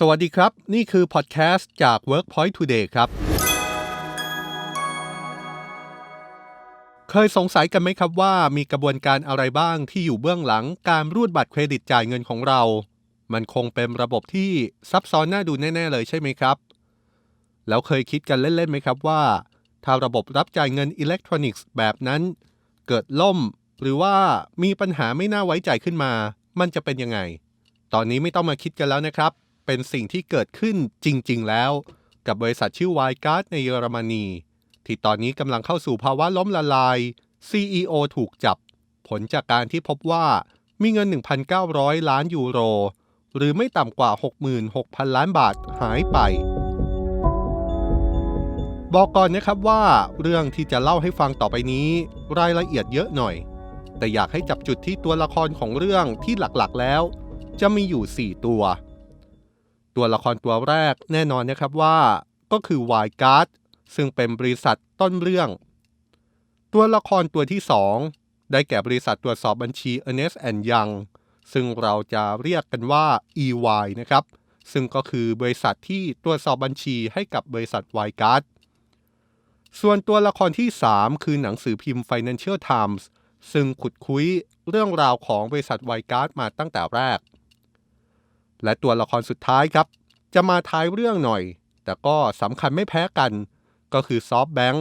สวัสดีครับ นี่คือพอดแคสต์จาก Workpoint Today ครับ เคยสงสัยกันไหมครับว่ามีกระบวนการอะไรบ้างที่อยู่เบื้องหลังการรูดบัตรเครดิตจ่ายเงินของเรา มันคงเป็นระบบที่ซับซ้อนน่าดูแน่ ๆ เลยใช่ไหมครับ แล้วเคยคิดกันเล่น ๆ ไหมครับว่า ถ้าระบบรับจ่ายเงินอิเล็กทรอนิกส์แบบนั้น เกิดล่ม หรือว่ามีปัญหาไม่น่าไว้ใจขึ้นมา มันจะเป็นยังไง ตอนนี้ไม่ต้องมาคิดกันแล้วนะครับ เป็นสิ่งที่เกิดขึ้นจริง ๆ แล้ว กับบริษัทชื่อ w i g a r d ในเยอรมนี ที่ตอนนี้กำลังเข้าสู่ภาวะล้มละลาย CEO ถูกจับ ผลจากการที่พบว่ามีเงิน 1,900 ล้านยูโร หรือไม่ต่ำกว่า 66,000 ล้านบาทหายไป บอกก่อนนะครับว่าเรื่องที่จะเล่าให้ฟังต่อไปนี้ รายละเอียดเยอะหน่อย แต่อยากให้จับจุดที่ตัวละครของเรื่องที่หลักๆแล้ว จะมีอยู่ 4 ตัว ตัวละครตัวแรกแน่นอนนะครับว่าก็คือ y g a r d ซึ่งเป็นบริษัทต้นเรื่อง ตัวละครตัวที่ 2 ได้แก่บริษัทตรวจสอบบัญชี Ernest and Young ซึ่งเราจะเรียกกันว่า EY นะครับ ซึ่งก็คือบริษัทที่ตรวจสอบบัญชีให้กับบริษัท y g a r d ส่วนตัวละครที่ 3 คือหนังสือพิมพ์ Financial Times ซึ่งขุดคุยเรื่องราวของบริษัท y g a r d มาตั้งแต่แรก และตัวละครสุดท้ายครับ จะมาท้ายเรื่องหน่อย แต่ก็สำคัญไม่แพ้กัน ก็คือ SoftBank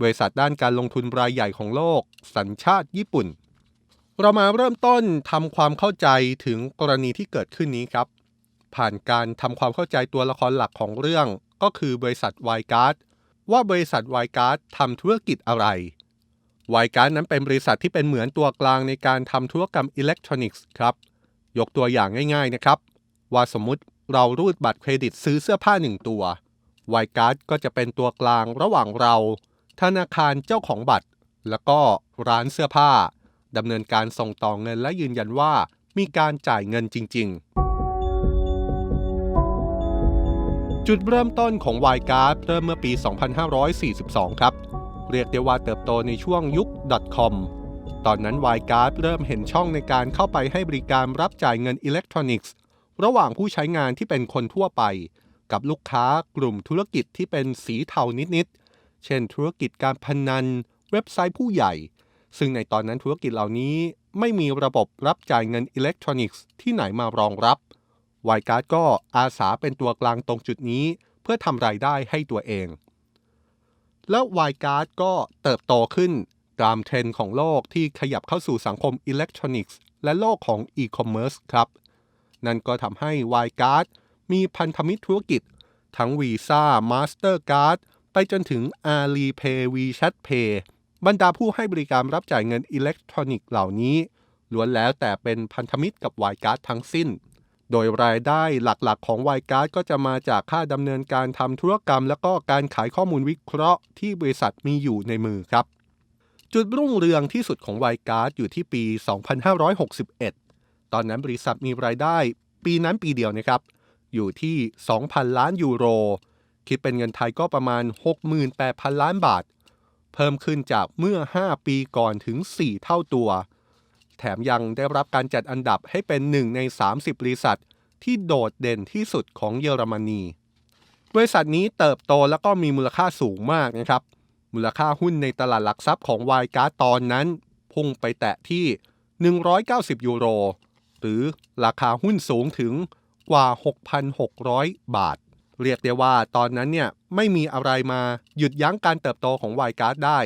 บริษัทด้านการลงทุนรายใหญ่ของโลก สัญชาติญี่ปุ่น เรามาเริ่มต้นทำความเข้าใจถึงกรณีที่เกิดขึ้นนี้ครับ ผ่านการทำความเข้าใจตัวละครหลักของเรื่อง ก็คือบริษัท y g a r d ว่าบริษัท y g a r d ทำธุรกิจอะไร y g a r d นั้นเป็นบริษัทที่เป็นเหมือนตัวกลางในการทำธุรกรรมอิเล็กทรอนิกส์ครับ ยกตัวอย่างง่ายๆนะครับ ว่าสมมุติเรารูดบัตรเครดิตซื้อเสื้อผ้าหนึ่งตัว y g a r d ก็จะเป็นตัวกลางระหว่างเรา ธนาคารเจ้าของบัตร แล้วก็ร้านเสื้อผ้าดำเนินการส่งต่อเงินและยืนยันว่ามีการจ่ายเงินจริง ๆ จุดเริ่มต้นของ y g a r d เริ่มเมื่อปี 2542 ครับ เรียกได้ว่าเติบโตในช่วงยุค .com ตอนนั้น y g a r d เริ่มเห็นช่องในการเข้าไปให้บริการรับจ่ายเงินอิเล็กทรอนิกส์ ระหว่างผู้ใช้งานที่เป็นคนทั่วไป กับลูกค้ากลุ่มธุรกิจที่เป็นสีเทานิดๆ เช่น ธุรกิจการพนัน เว็บไซต์ผู้ใหญ่ ซึ่งในตอนนั้นธุรกิจเหล่านี้ไม่มีระบบรับจ่ายเงินอิเล็กทรอนิกส์ที่ไหนมารองรับไวการ์ดก็อาสาเป็นตัวกลางตรงจุดนี้เพื่อทำรายได้ให้ตัวเอง แล้วไวการ์ดก็เติบโตขึ้นตามเทรนด์ของโลกที่ขยับเข้าสู่สังคมอิเล็กทรอนิกส์และโลกของอีคอมเมิร์ซครับ นั่นก็ทำให้ y g a r d มีพันธมิตรธุรกิจ ทั้ง Visa Mastercard ไปจนถึง Alipay WeChat Pay บรรดาผู้ให้บริการรับจ่ายเงินอิเล็กทรอนิกส์เหล่านี้ล้วนแล้วแต่เป็นพันธมิตรกับ y g a r d ทั้งสิ้น โดยรายได้หลักๆของ y g a r d ก็จะมาจากค่าดำเนินการทำธุรกรรม และก็การขายข้อมูลวิเคราะห์ที่บริษัทมีอยู่ในมือครับ จุดรุ่งเรืองที่สุดของ y g a r d อยู่ที่ปี 2561 ตอนนั้นบริษัทมีรายได้ปีนั้นปีเดียวนะครับ อยู่ที่ 2,000 ล้านยูโร คิดเป็นเงินไทยก็ประมาณ 68,000 ล้านบาท เพิ่มขึ้นจากเมื่อ 5 ปีก่อนถึง 4 เท่าตัว แถมยังได้รับการจัดอันดับให้เป็นหนึ่งใน 30 บริษัท ที่โดดเด่นที่สุดของเยอรมนี บริษัทนี้เติบโตแล้วก็มีมูลค่าสูงมากนะครับ มูลค่าหุ้นในตลาดหลักทรัพย์ของวายการ์ตอนนั้น พุ่งไปแตะที่ 190 ยูโร หรือราคาหุ้นสูงถึงกว่า 6,600 บาท เรียกได้ว่าตอนนั้นเนี่ยไม่มีอะไรมาหยุดยั้งการเติบโตของวายการ์ดได้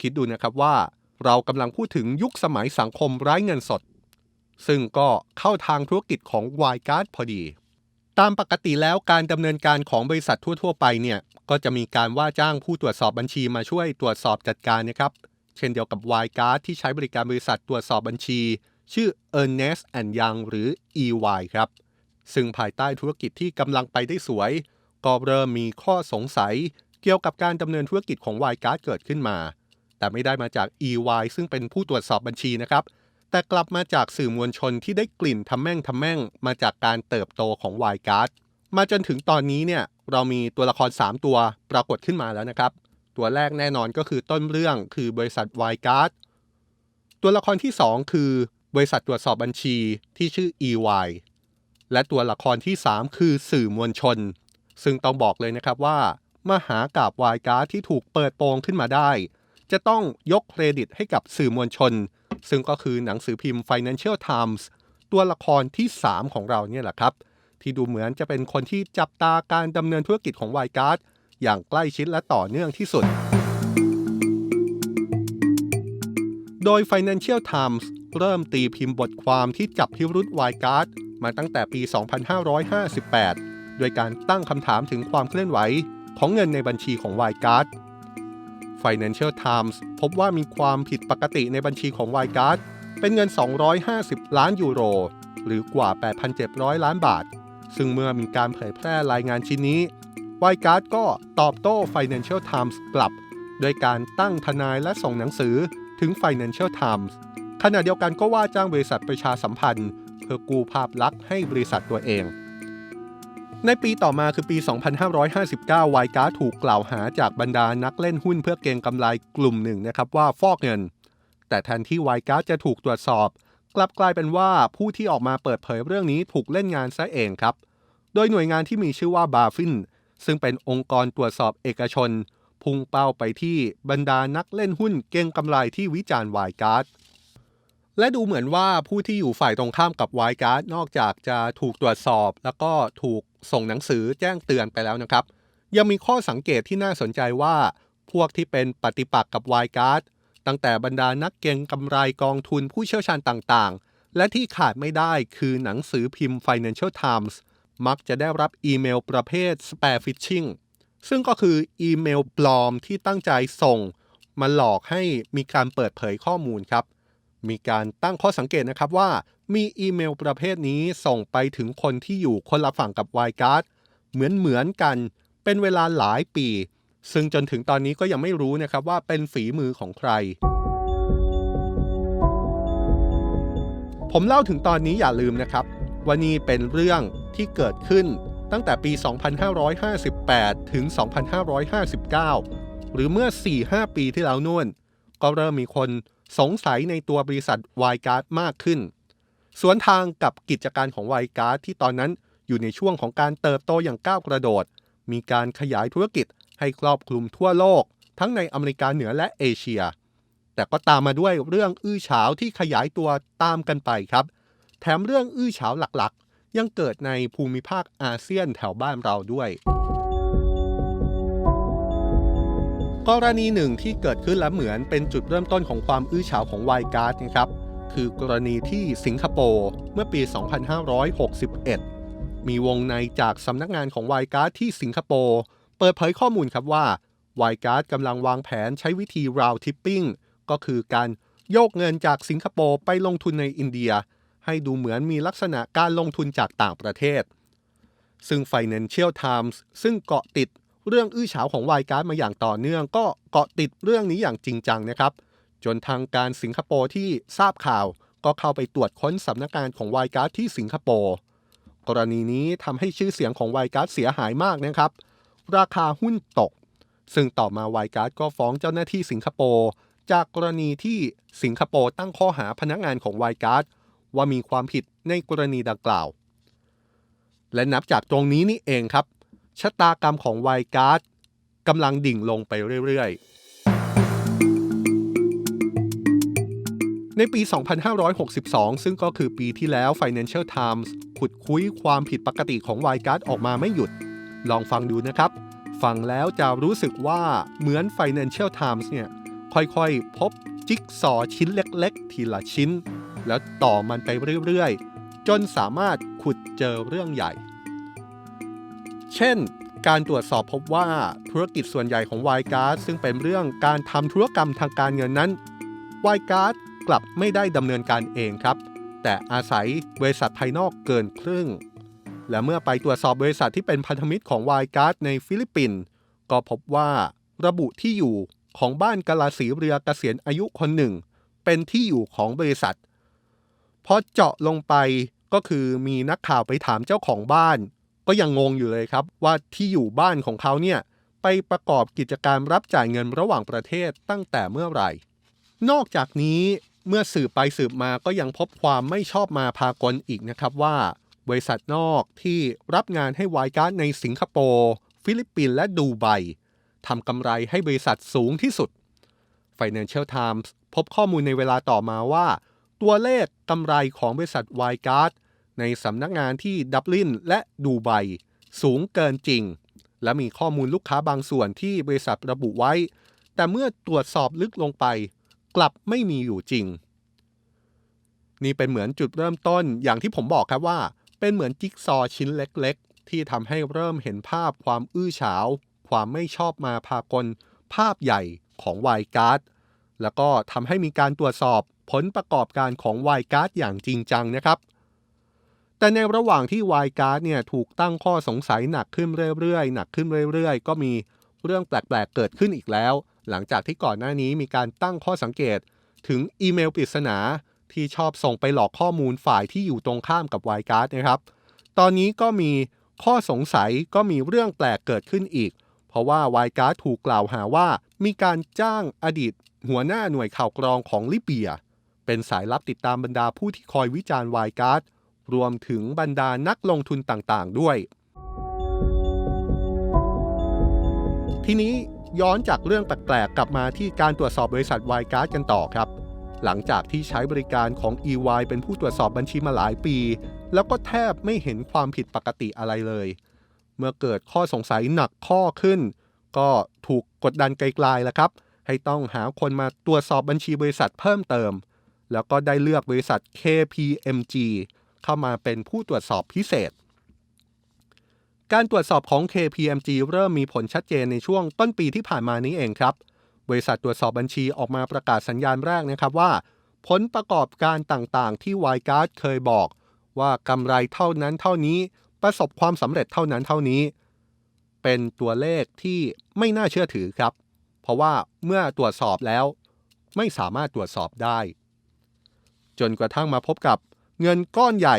คิดดูนะครับว่าเรากำลังพูดถึงยุคสมัยสังคมไร้เงินสด ซึ่งก็เข้าทางธุรกิจของวายการ์ดพอดี ตามปกติแล้วการดำเนินการของบริษัททั่ว ๆ ไปเนี่ยก็จะมีการว่าจ้างผู้ตรวจสอบบัญชีมาช่วยตรวจสอบจัดการนะครับ เช่นเดียวกับ y g a r d ที่ใช้บริการบริษัทตรวจสอบบัญชี ชื่อ Ernest Young หรือ EY ครับ ซึ่งภายใต้ธุรกิจที่กำลังไปได้สวย ก็เริ่มมีข้อสงสัยเกี่ยวกับการดำเนินธุรกิจของ y g a r d เกิดขึ้นมา แต่ไม่ได้มาจาก EY ซึ่งเป็นผู้ตรวจสอบบัญชีนะครับ แต่กลับมาจากสื่อมวลชนที่ได้กลิ่นทำแม่งทำแม่งมาจากการเติบโตของ y g a r d มาจนถึงตอนนี้เนี่ยเรามีตัวละคร 3 ตัวปรากฏขึ้นมาแล้วนะครับ ตัวแรกแน่นอนก็คือต้นเรื่องคือบริษัท y g a r d ตัวละครที่ 2 คือ บริษัทตรวจสอบบัญชีที่ชื่อ EY และตัวละครที่ 3 คือสื่อมวลชน ซึ่งต้องบอกเลยนะครับว่ามหากาบวายการ์ดที่ถูกเปิดโปงขึ้นมาได้ จะต้องยกเครดิตให้กับสื่อมวลชน ซึ่งก็คือหนังสือพิมพ์ Financial Times ตัวละครที่ 3 ของเราเนี่ยแหละครับ ที่ดูเหมือนจะเป็นคนที่จับตาการดำเนินธุรกิจของวายการ์ดอย่างใกล้ชิดและต่อเนื่องที่สุด โดย Financial Times เริ่มตีพิมพ์บทความที่จับพิรุษวายการ์ดมาตั้งแต่ปี 2558 โดยการตั้งคำถามถึงความเคลื่อนไหวของเงินในบัญชีของวายการ์ด Financial Times พบว่ามีความผิดปกติในบัญชีของวายการ์ดเป็นเงิน 250 ล้านยูโร หรือกว่า 8,700 ล้านบาท ซึ่งเมื่อมีการเผยแพร่รายงานชิ้นนี้วายการ์ดก็ตอบโต้ Financial Times กลับ โดยการตั้งทนายและส่งหนังสือถึง Financial Times ขณะเดียวกันก็ว่าจ้างบริษัทประชาสัมพันธ์ เพื่อกู้ภาพลักษณ์ให้บริษัทตัวเอง ในปีต่อมาคือปี 2559วายการ์ถูกกล่าวหาจากบรรดานักเล่นหุ้นเพื่อเก็งกำไรกลุ่มหนึ่งนะครับว่าฟอกเงิน แต่แทนที่วายการ์จะถูกตรวจสอบ กลับกลายเป็นว่าผู้ที่ออกมาเปิดเผยเรื่องนี้ถูกเล่นงานซะเองครับ โดยหน่วยงานที่มีชื่อว่าบาฟินซึ่งเป็นองค์กรตรวจสอบเอกชน พุ่งเป้าไปที่บรรดานักเล่นหุ้นเก่งกำไรที่วิจารณ์วายการ์ด และดูเหมือนว่าผู้ที่อยู่ฝ่ายตรงข้ามกับวายการ์ดนอกจากจะถูกตรวจสอบ แล้วก็ถูกส่งหนังสือแจ้งเตือนไปแล้วนะครับ ยังมีข้อสังเกตที่น่าสนใจว่า พวกที่เป็นปฏิปักษ์กับวายการ์ดตั้งแต่บรรดานักเก็งกำไรกองทุนผู้เชี่ยวชาญต่างๆ และที่ขาดไม่ได้คือหนังสือพิมพ์ Financial Times มักจะได้รับอีเมลประเภท spam phishing ซึ่งก็คืออีเมลปลอมที่ตั้งใจส่ง มาหลอกให้มีการเปิดเผยข้อมูลครับ มีการตั้งข้อสังเกตนะครับว่ามีอีเมลประเภทนี้ส่งไปถึงคนที่อยู่คนละฝั่งกับวายการ์ดเหมือนเหมือนกันเป็นเวลาหลายปี ซึ่งจนถึงตอนนี้ก็ยังไม่รู้นะครับว่าเป็นฝีมือของใคร ผมเล่าถึงตอนนี้อย่าลืมนะครับว่านี่เป็นเรื่องที่เกิดขึ้นตั้งแต่ปี 2558 ถึง 2559 หรือเมื่อ 4-5 ปีที่แล้วนู่น ก็เริ่มมีคน สงสัยในตัวบริษัทวายการ์ดมากขึ้น สวนทางกับกิจการของวายการ์ดที่ตอนนั้นอยู่ในช่วงของการเติบโตอย่างก้าวกระโดด มีการขยายธุรกิจให้ครอบคลุมทั่วโลก ทั้งในอเมริกาเหนือและเอเชีย แต่ก็ตามมาด้วยเรื่องอื้อฉาวที่ขยายตัวตามกันไปครับ แถมเรื่องอื้อฉาวหลักๆ ยังเกิดในภูมิภาคอาเซียนแถวบ้านเราด้วย กรณีหนึ่งที่เกิดขึ้นและเหมือนเป็นจุดเริ่มต้นของความอื้อฉาวของวายการ์ดนะครับ คือกรณีที่สิงคโปร์เมื่อปี 2561 มีวงในจากสำนักงานของวายการ์ดที่สิงคโปร์เปิดเผยข้อมูลครับว่าวายการ์ดกำลังวางแผนใช้วิธี round tipping ก็คือการโยกเงินจากสิงคโปร์ไปลงทุนในอินเดีย ให้ดูเหมือนมีลักษณะการลงทุนจากต่างประเทศ ซึ่ง Financial Times ซึ่งเกาะติด เรื่องอื้อฉาวของวายการ์ดมาอย่างต่อเนื่อง ก็เกาะติดเรื่องนี้อย่างจริงจังนะครับ จนทางการสิงคโปร์ที่ทราบข่าว ก็เข้าไปตรวจค้นสำนักงานของวายการ์ดที่สิงคโปร์กรณีนี้ทำให้ชื่อเสียงของวายการ์ดเสียหายมากนะครับ ราคาหุ้นตก ซึ่งต่อมาวายการ์ดก็ฟ้องเจ้าหน้าที่สิงคโปร์จากกรณีที่สิงคโปร์ตั้งข้อหาพนักงานของวายการ์ดว่ามีความผิดในกรณีดังกล่าว และนับจากตรงนี้นี่เองครับ ชะตากรรมของไวการ์ดกำลังดิ่งลงไปเรื่อยๆ ในปี 2562 ซึ่งก็คือปีที่แล้ว Financial Times ขุดคุยความผิดปกติของไวการ์ดออกมาไม่หยุด ลองฟังดูนะครับ ฟังแล้วจะรู้สึกว่าเหมือน Financial Times เนี่ยค่อยๆ พบจิ๊กซอว์ชิ้นเล็กๆ ทีละชิ้น แล้วต่อมันไปเรื่อยๆ จนสามารถขุดเจอเรื่องใหญ่ เช่น การตรวจสอบพบว่าธุรกิจส่วนใหญ่ของวายการ์ดซึ่งเป็นเรื่องการทำธุรกรรมทางการเงินนั้นวายการ์ดกลับไม่ได้ดำเนินการเองครับ แต่อาศัยบริษัทภายนอกเกินครึ่ง และเมื่อไปตรวจสอบบริษัทที่เป็นพันธมิตรของวายการ์ดในฟิลิปปินส์ก็พบว่าระบุที่อยู่ของบ้านกลาสีเรือเกษียณอายุคนหนึ่ง เป็นที่อยู่ของบริษัทพอเจาะลงไปก็คือมีนักข่าวไปถามเจ้าของบ้าน ก็ยังงงอยู่เลยครับว่าที่อยู่บ้านของเขาเนี่ยไปประกอบกิจการรับจ่ายเงินระหว่างประเทศตั้งแต่เมื่อไหร่ นอกจากนี้เมื่อสืบไปสืบมาก็ยังพบความไม่ชอบมาพากลอีกนะครับว่า บริษัทนอกที่รับงานให้วายการ์ดในสิงคโปร์ฟิลิปปินส์และดูไบทำกำไรให้บริษัทสูงที่สุด Financial Times พบข้อมูลในเวลาต่อมาว่า ตัวเลขกำไรของบริษัทวายการ์ด ในสำนักงานที่ดับลินและดูไบสูงเกินจริง และมีข้อมูลลูกค้าบางส่วนที่บริษัทระบุไว้ แต่เมื่อตรวจสอบลึกลงไป กลับไม่มีอยู่จริง นี่เป็นเหมือนจุดเริ่มต้นอย่างที่ผมบอกครับว่า เป็นเหมือนจิ๊กซอว์ชิ้นเล็กๆ ที่ทำให้เริ่มเห็นภาพความอื้อฉาว ความไม่ชอบมาพากล ภาพใหญ่ของวายการ์ดแล้วก็ทำให้มีการตรวจสอบผลประกอบการของวายการ์ดอย่างจริงจังนะครับ แต่ในระหว่างที่วายการ์ดเนี่ยถูกตั้งข้อสงสัยหนักขึ้นเรื่อยๆหนักขึ้นเรื่อยๆ ก็มีเรื่องแปลกๆเกิดขึ้นอีกแล้ว หลังจากที่ก่อนหน้านี้มีการตั้งข้อสังเกตถึงอีเมลปริศนาที่ชอบส่งไปหลอกข้อมูลฝ่ายที่อยู่ตรงข้ามกับวายการ์ดนะครับ ตอนนี้ก็มีข้อสงสัยก็มีเรื่องแปลกเกิดขึ้นอีก เพราะว่าวายการ์ดถูกกล่าวหาว่า มีการจ้างอดีต หัวหน้าหน่วยข่าวกรองของลิเบีย เป็นสายลับติดตามบรรดาผู้ที่คอยวิจารณ์วายการ์ด รวมถึงบรรดานักลงทุนต่างๆด้วย ทีนี้ย้อนจากเรื่องแปลกๆกลับมาที่การตรวจสอบบริษัทวายการ์ดกันต่อครับ หลังจากที่ใช้บริการของ EY เป็นผู้ตรวจสอบบัญชีมาหลายปี แล้วก็แทบไม่เห็นความผิดปกติอะไรเลย เมื่อเกิดข้อสงสัยหนักข้อขึ้น ก็ถูกกดดันไกลๆแล้วครับ ให้ต้องหาคนมาตรวจสอบบัญชีบริษัทเพิ่มเติม แล้วก็ได้เลือกบริษัท KPMG เข้ามาเป็นผู้ตรวจสอบพิเศษ การตรวจสอบของ KPMG เริ่มมีผลชัดเจนในช่วงต้นปีที่ผ่านมานี้เองครับ บริษัทตรวจสอบบัญชีออกมาประกาศสัญญาณแรกนะครับว่า ผลประกอบการต่างๆ ที่ y g u a r d เคยบอก ว่ากำไรเท่านั้นเท่านี้ประสบความสำเร็จเท่านั้นเท่านี้ เป็นตัวเลขที่ไม่น่าเชื่อถือครับ เพราะว่าเมื่อตรวจสอบแล้ว ไม่สามารถตรวจสอบได้ จนกระทั่งมาพบกับ เงินก้อนใหญ่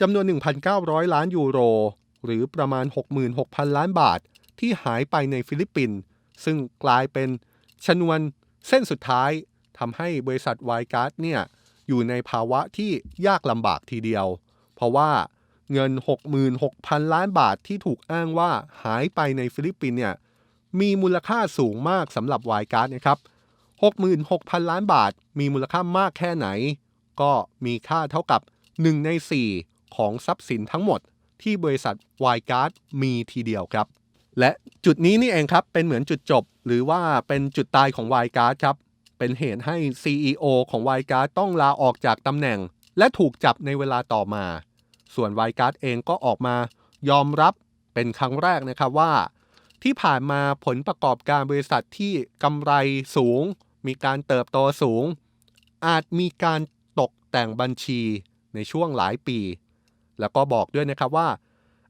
จำนวน 1,900 ล้านยูโร หรือประมาณ 66,000 ล้านบาทที่หายไปในฟิลิปปินส์ซึ่งกลายเป็นชนวนเส้นสุดท้ายทำให้บริษัทไวการ์ดเนี่ยอยู่ในภาวะที่ยากลำบากทีเดียว เพราะว่าเงิน 66,000 ล้านบาทที่ถูกอ้างว่าหายไปในฟิลิปปินส์เนี่ยมีมูลค่าสูงมากสำหรับไวการ์ดนะครับ 66,000 ล้านบาทมีมูลค่ามากแค่ไหน ก็มีค่าเท่ากับ 1 ใน 4 ของทรัพย์สินทั้งหมดที่บริษัทวายการ์ดมีทีเดียวครับ และจุดนี้นี่เองครับเป็นเหมือนจุดจบ หรือว่าเป็นจุดตายของวายการ์ดครับ เป็นเหตุให้ CEO ของวายการ์ดต้องลาออกจากตำแหน่ง และถูกจับในเวลาต่อมา ส่วนวายการ์ดเองก็ออกมายอมรับเป็นครั้งแรกนะครับว่า ที่ผ่านมาผลประกอบการบริษัทที่กำไรสูง มีการเติบโตสูง อาจมีการตกแต่งบัญชี ในช่วงหลายปี แล้วก็บอกด้วยนะครับว่า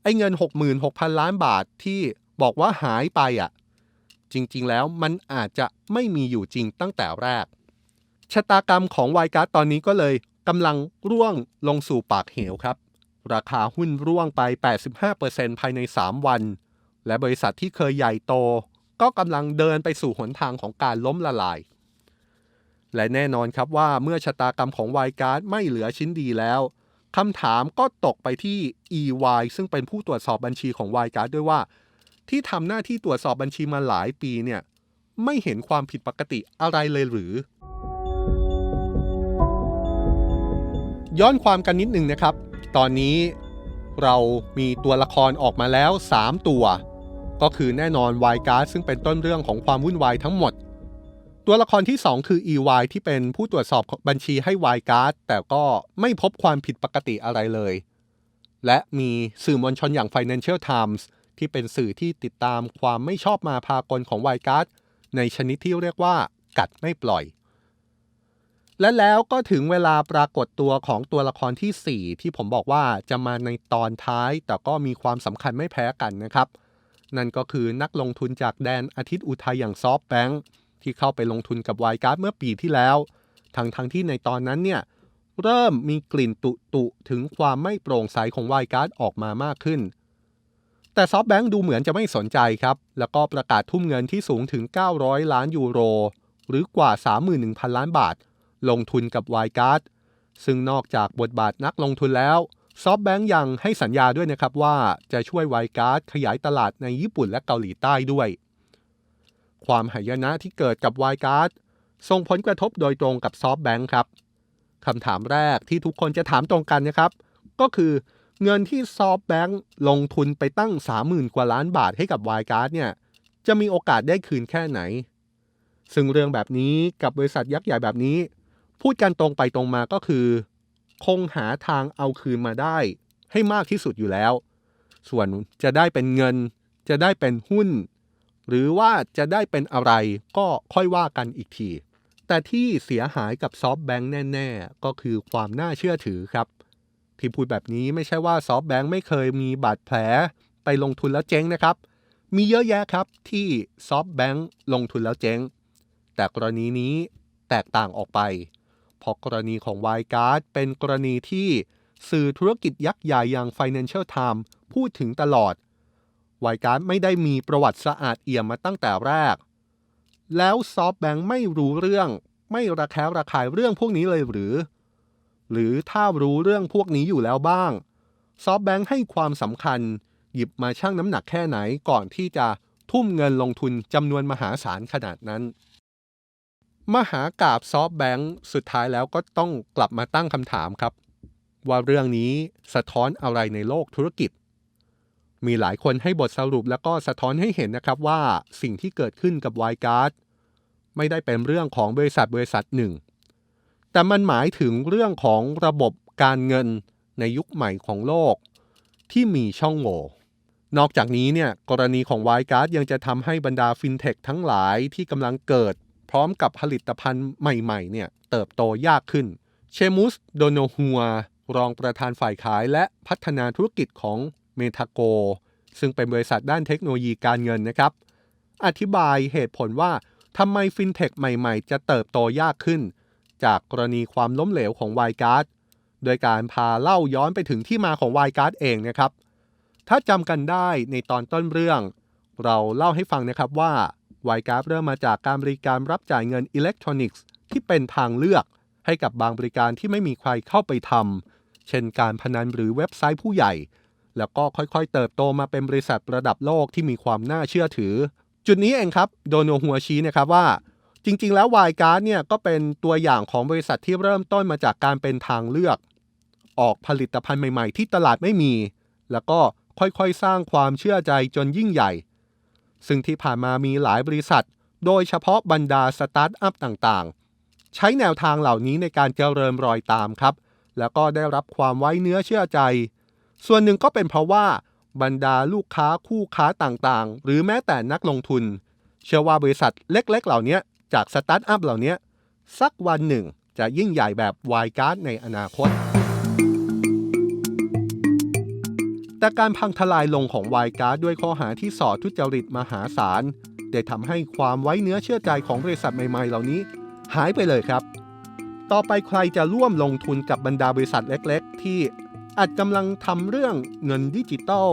ไอ้เงิน 66,000 ล้านบาทที่บอกว่าหายไปอะ จริงๆแล้วมันอาจจะไม่มีอยู่จริงตั้งแต่แรก ชะตากรรมของวายการ์ดตอนนี้ก็เลยกำลังร่วงลงสู่ปากเหวครับ ราคาหุ้นร่วงไป 85%ภายใน 3 วัน และบริษัทที่เคยใหญ่โต ก็กำลังเดินไปสู่หนทางของการล้มละลาย และแน่นอนครับว่าเมื่อชะตากรรมของวายการ์ดไม่เหลือชิ้นดีแล้วคำถามก็ตกไปที่ EY ซึ่งเป็นผู้ตรวจสอบบัญชีของ y g u a r d ด้วยว่า ที่ทำหน้าที่ตรวจสอบบัญชีมาหลายปีเนี่ยไม่เห็นความผิดปกติอะไรเลยหรือ ย้อนความกันนิดหนึ่งนะครับ ตอนนี้เรามีตัวละครออกมาแล้ว 3 ตัว ก็คือแน่นอน y g u a r d ซึ่งเป็นต้นเรื่องของความวุ่นวายทั้งหมด ตัวละครที่ 2 คือ EY ที่เป็นผู้ตรวจสอบบัญชีให้ y g u a r d แต่ก็ไม่พบความผิดปกติอะไรเลย และมีสื่อมวลชนอย่าง Financial Times ที่เป็นสื่อที่ติดตามความไม่ชอบมาพากลของ y g u a r d ในชนิดที่เรียกว่ากัดไม่ปล่อย และแล้วก็ถึงเวลาปรากฏตัวของตัวละครที่ 4 ที่ผมบอกว่าจะมาในตอนท้าย แต่ก็มีความสำคัญไม่แพ้กันนะครับ นั่นก็คือนักลงทุนจากแดนอาทิตย์อุทัยอย่างซอฟแบงค์ ที่เข้าไปลงทุนกับวายการ์ดเมื่อปีที่แล้ว ทั้งทงที่ในตอนนั้นเนี่ยเริ่มมีกลิ่นตุตุถึงความไม่โปร่งใสของวายการ์ดออกมามากขึ้น แต่ซอฟแบงค์ดูเหมือนจะไม่สนใจครับ แล้วก็ประกาศทุ่มเงินที่สูงถึง 900 ล้านยูโร หรือกว่า 31,000 ล้านบาท ลงทุนกับวายการ์ดซึ่งนอกจากบทบาทนักลงทุนแล้วซอฟแบงก์ยังให้สัญญาด้วยนะครับว่าจะช่วยไวการ์ดขยายตลาดในญี่ปุ่นและเกาหลีใต้ด้วย ความหายนะที่เกิดกับไวการ์ดส่งผลกระทบโดยตรงกับซอฟแบงก์ครับคำถามแรกที่ทุกคนจะถามตรงกันนะครับ ก็คือเงินที่ซอฟแบงก์ลงทุนไปตั้ง 30,000 กว่าล้านบาทให้กับไวการ์ดเนี่ยจะมีโอกาสได้คืนแค่ไหน ซึ่งเรื่องแบบนี้กับบริษัทยักษ์ใหญ่แบบนี้ พูดกันตรงไปตรงมาก็คือ คงหาทางเอาคืนมาได้ ให้มากที่สุดอยู่แล้ว ส่วนจะได้เป็นเงิน จะได้เป็นหุ้น หรือว่าจะได้เป็นอะไรก็ค่อยว่ากันอีกที แต่ที่เสียหายกับซอฟต์แบงค์แน่ ๆ ก็คือความน่าเชื่อถือครับ ที่พูดแบบนี้ไม่ใช่ว่าซอฟต์แบงค์ไม่เคยมีบาดแผล ไปลงทุนแล้วเจ๊งนะครับ มีเยอะแยะครับที่ซอฟต์แบงค์ลงทุนแล้วเจ๊ง แต่กรณีนี้แตกต่างออกไป เพราะกรณีของ w i การ d เป็นกรณีที่สื่อธุรกิจยักษ์ใหญ่อย่าง Financial Times พูดถึงตลอด w i การ d ไม่ได้มีประวัติสะอาดเอี่ยมมาตั้งแต่แรก แล้วซอฟแบงค์ไม่รู้เรื่อง ไม่ระแคะระคายเรื่องพวกนี้เลยหรือ หรือถ้ารู้เรื่องพวกนี้อยู่แล้วบ้าง ซอฟแบงค์ให้ความสำคัญ หยิบมาชั่งน้ำหนักแค่ไหนก่อนที่จะทุ่มเงินลงทุนจำนวนมหาศาลขนาดนั้น มหากาบซอฟแบงค์สุดท้ายแล้วก็ต้องกลับมาตั้งคำถามครับ ว่าเรื่องนี้สะท้อนอะไรในโลกธุรกิจ มีหลายคนให้บทสรุปแล้วก็สะท้อนให้เห็นนะครับว่าสิ่งที่เกิดขึ้นกับไวการ์ดไม่ได้เป็นเรื่องของบริษัทบริษัทหนึ่ง แต่มันหมายถึงเรื่องของระบบการเงินในยุคใหม่ของโลก ที่มีช่องโหว่นอกจากนี้เนี่ยกรณีของไวการ์ดยังจะทำให้บรรดาฟินเทคทั้งหลายที่กำลังเกิด พร้อมกับผลิตภัณฑ์ใหม่ๆเนี่ยเติบโตยากขึ้น เชมุส โดโนฮัว รองประธานฝ่ายขายและพัฒนาธุรกิจของ เมทาโก ซึ่งเป็นบริษัทด้านเทคโนโลยีการเงินนะครับ อธิบายเหตุผลว่าทำไมฟินเทคใหม่ๆ จะเติบโตยากขึ้น จากกรณีความล้มเหลวของไวการ์ดโดยการพาเล่าย้อนไปถึงที่มาของไวการ์ดเองนะครับ ถ้าจำกันได้ในตอนต้นเรื่อง เราเล่าให้ฟังนะครับว่าไวการ์ดเริ่มมาจากการบริการรับจ่ายเงินอิเล็กทรอนิกส์ที่เป็นทางเลือกให้กับบางบริการที่ไม่มีใครเข้าไปทำเช่นการพนันหรือเว็บไซต์ผู้ใหญ่ แล้วก็ค่อยๆ เติบโตมาเป็นบริษัทระดับโลกที่มีความน่าเชื่อถือ จุดนี้เองครับโดโนหัวชี้นะครับว่า จริงๆ แล้ววายการ์ดเนี่ยก็เป็นตัวอย่างของบริษัทที่เริ่มต้นมาจากการเป็นทางเลือก ออกผลิตภัณฑ์ใหม่ๆ ที่ตลาดไม่มี แล้วก็ค่อยๆ สร้างความเชื่อใจจนยิ่งใหญ่ ซึ่งที่ผ่านมามีหลายบริษัท โดยเฉพาะบรรดาสตาร์ทอัพต่างๆ ใช้แนวทางเหล่านี้ในการเจริญรอยตามครับ แล้วก็ได้รับความไว้เนื้อเชื่อใจ ส่วนหนึ่งก็เป็นเพราะว่าบรรดาลูกค้าคู่ค้าต่างๆ หรือแม้แต่นักลงทุน เชื่อว่าบริษัทเล็กๆ เหล่านี้จากสตาร์ทอัพเหล่านี้สักวันหนึ่งจะยิ่งใหญ่แบบวายการ์ดในอนาคต แต่การพังทลายลงของวายการ์ดด้วยข้อหาที่ส่อทุจริตมหาศาลได้ทำให้ความไว้เนื้อเชื่อใจของบริษัทใหม่ๆ เหล่านี้ หายไปเลยครับ ต่อไปใครจะร่วมลงทุนกับบรรดาบริษัทเล็ก ๆ ที่ อาจกำลังทำเรื่องเงินดิจิตอล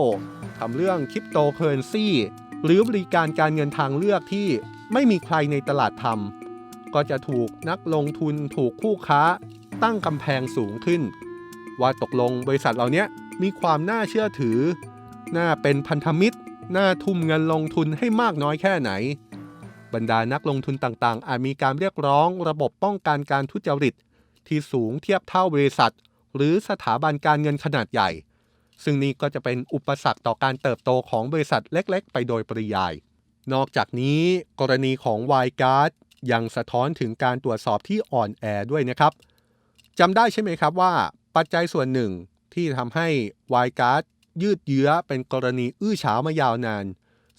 ทำเรื่องคริปโตเคอเรนซีหรือบริการการเงินทางเลือกที่ไม่มีใครในตลาดทำก็จะถูกนักลงทุนถูกคู่ค้า ตั้งกำแพงสูงขึ้น ว่าตกลงบริษัทเหล่านี้มีความน่าเชื่อถือ น่าเป็นพันธมิตร น่าทุ่มเงินลงทุนให้มากน้อยแค่ไหน บรรดานักลงทุนต่างๆ อาจมีการเรียกร้องระบบป้องกันการทุจริต ที่สูงเทียบเท่าบริษัท หรือสถาบันการเงินขนาดใหญ่ซึ่งนี่ก็จะเป็นอุปสรรคต่อการเติบโตของบริษัทเล็กๆ ไปโดยปริยาย นอกจากนี้กรณีของ w i การ์ดยังสะท้อนถึงการตรวจสอบที่อ่อนแอด้วยนะครับจำได้ใช่ไหมครับว่าปัจจัยส่วนหนึ่งที่ทำให้ w i การ์ดยืดเยื้อเป็นกรณีอื้อฉาวมายาวนาน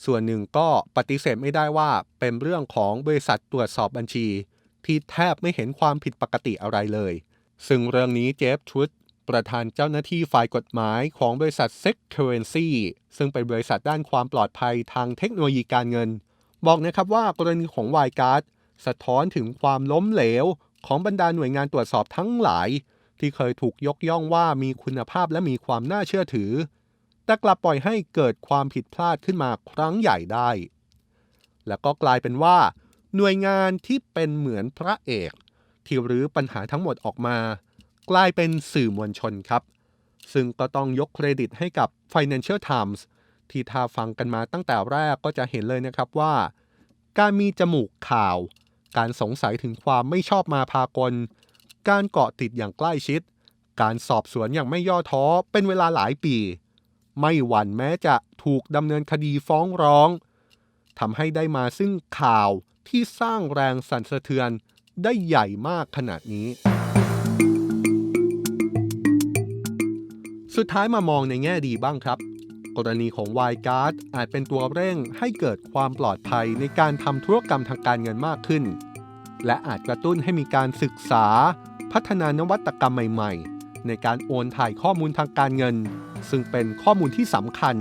ส่วนหนึ่งก็ปฏิเสธไม่ได้ว่าเป็นเรื่องของบริษัทตรวจสอบบัญชี ที่แทบไม่เห็นความผิดปกติอะไรเลย ซึ่งเรื่องนี้เจฟชุดประธานเจ้าหน้าที่ฝ่ายกฎหมายของบริษัท s e c u r r e n c y ซึ่งเป็นบริษัทด้านความปลอดภัยทางเทคโนโลยีการเงิน บอกนะครับว่ากรณีของ w i การ์ดสะท้อนถึงความล้มเหลว ของบรรดาหน่วยงานตรวจสอบทั้งหลาย ที่เคยถูกยกย่องว่ามีคุณภาพและมีความน่าเชื่อถือ แต่กลับปล่อยให้เกิดความผิดพลาดขึ้นมาครั้งใหญ่ได้ แล้วก็กลายเป็นว่า หน่วยงานที่เป็นเหมือนพระเอก ที่รื้อปัญหาทั้งหมดออกมากลายเป็นสื่อมวลชนครับ ซึ่งก็ต้องยกเครดิตให้กับ Financial Times ที่ถ้าฟังกันมาตั้งแต่แรกก็จะเห็นเลยนะครับว่า การมีจมูกข่าว การสงสัยถึงความไม่ชอบมาพากล การเกาะติดอย่างใกล้ชิด การสอบสวนอย่างไม่ย่อท้อเป็นเวลาหลายปี ไม่หวั่นแม้จะถูกดำเนินคดีฟ้องร้องทำให้ได้มาซึ่งข่าวที่สร้างแรงสั่นสะเทือน ได้ใหญ่มากขนาดนี้ สุดท้ายมามองในแง่ดีบ้างครับ กรณีของ y g u a r d อาจเป็นตัวเร่งให้เกิดความปลอดภัยในการทำธุรกรรมทางการเงินมากขึ้น และอาจกระตุ้นให้มีการศึกษา พัฒนานวัตกรรมใหม่ ๆ ในการโอนถ่ายข้อมูลทางการเงิน ซึ่งเป็นข้อมูลที่สำคัญ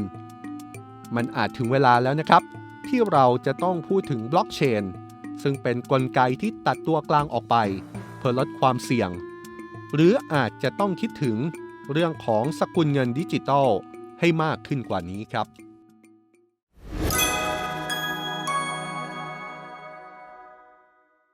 มันอาจถึงเวลาแล้วนะครับ ที่เราจะต้องพูดถึงบล็อกเชน ซึ่งเป็นนกลไกที่ตัดตัวกลางออกไป เพื่อลดความเสี่ยง หรืออาจจะต้องคิดถึงเรื่องของสกุลเงินดิจิตอลให้มากขึ้นกว่านี้ครับ